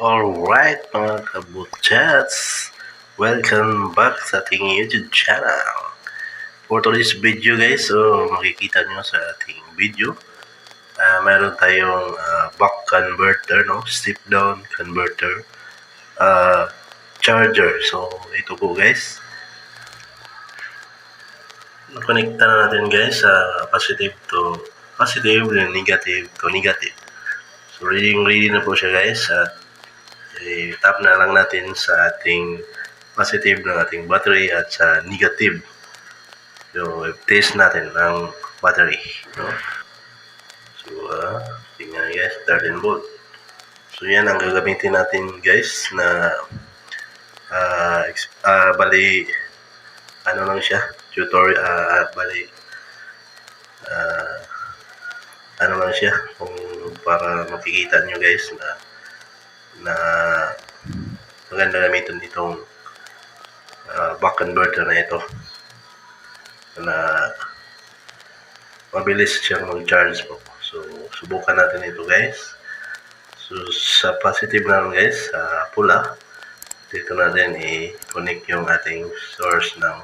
Alright mga kabuchats, welcome back sa ating YouTube channel. For today's video guys, so makikita nyo sa ating video, ah mayroon tayong ah, buck converter, no? step down converter, ah, charger. So ito po guys, nakonekta na natin guys sa positive to positive, negative to negative. So reading ready na po siya guys at i-tap na lang natin sa ating positive ng ating battery at sa negative. So, test natin ang battery. No? So, uh, tingnan guys, 13 volt. So, yan ang gagamitin natin guys na uh, ah, bali ano lang siya, tutorial, ah, bali ah, ano lang siya, kung para makikita nyo guys na na maganda gamitin itong uh, buck converter na ito na mabilis siyang mag-charge po. So, subukan natin ito guys. So, sa positive naman guys, sa pula, dito natin i-connect yung ating source ng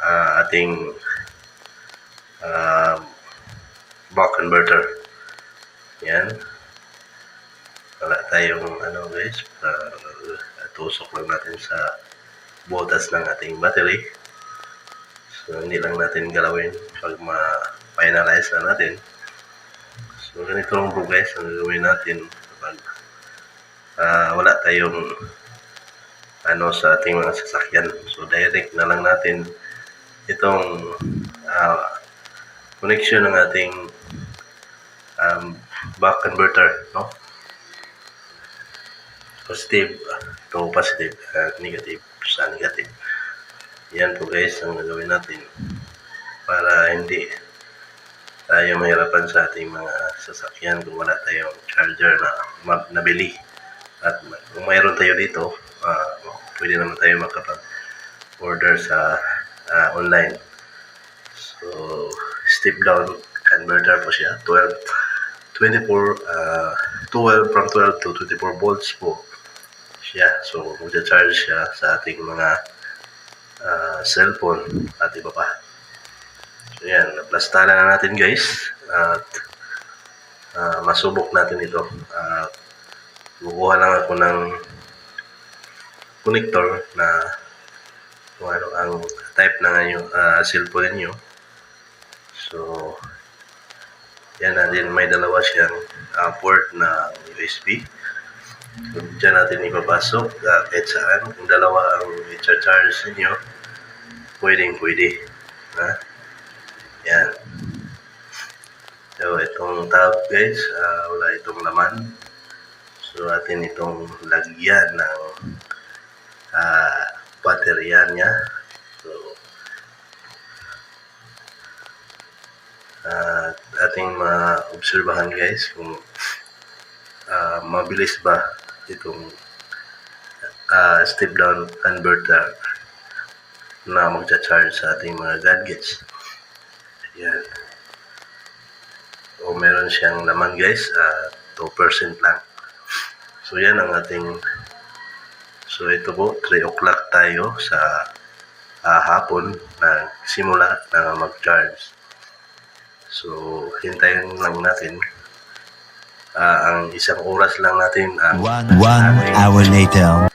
ah, ating uh, buck converter. Yan wala tayong ano guys uh, tusok lang natin sa butas ng ating battery. So hindi lang natin galawin pag ma-finalize na natin. So ganito lang po guys ang gagawin natin kapag ah, wala tayong ano sa ating mga sasakyan. So direct na lang natin itong ah, connection ng ating um, buck converter no positive to positive at negative sa negative. Yan po guys ang gagawin natin para hindi tayo mahirapan sa ating mga sasakyan kung wala tayong charger na nabili. At kung mayroon tayo dito, ah, pwede naman tayo makapag-order sa ah, online. So, step down converter po siya, 12 24 uh, 12 from 12 to 24 volts po siya. So, magcha-charge siya sa ating mga ah, cellphone at iba pa. So, yan. Naplastala na natin guys. At ah, masubok natin ito. At kukuha lang ako ng connector na kung ano ang type ng inyong ah, cellphone niyo. So, yan natin may dalawa siyang ah, port na USB. So, dyan natin ipapasok uh, kahit saan. Kung dalawa ang i-charge ninyo, pwedeng pwede. Ha? Yan. So, itong tab guys, ah, wala itong laman. So, atin itong lagyan ng uh, baterya niya. So, at ating maobserbahan guys kung ah, mabilis ba itong ah, step down converter na magcha-charge sa ating mga gadgets. Yan. O meron siyang laman guys, ah, 2% lang. So yan ang ating So ito po, 3 o'clock tayo sa ah, hapon na simula na mag-charge. So, hintayin lang natin. Ah, ang isang oras lang natin ang One, one hour later.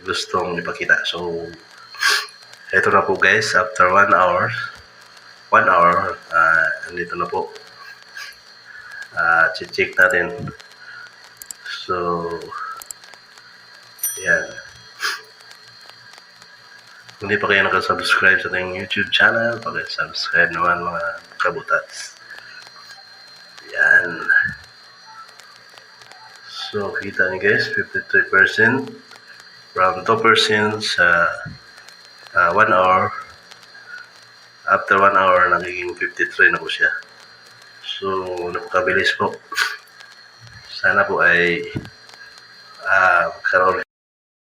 gustong ipakita. So, eto na po guys, after one hour, one hour, ah, andito na po. Ah, check natin. So, yan. Kung hindi pa kayo nakasubscribe sa ating YouTube channel, pag-subscribe naman mga kabutats. Yan. So, kita niyo guys, 53% from 2% sa 1 hour. After 1 hour, nagiging 53 na po siya. So, napakabilis po. Sana po ay ah, magkaroon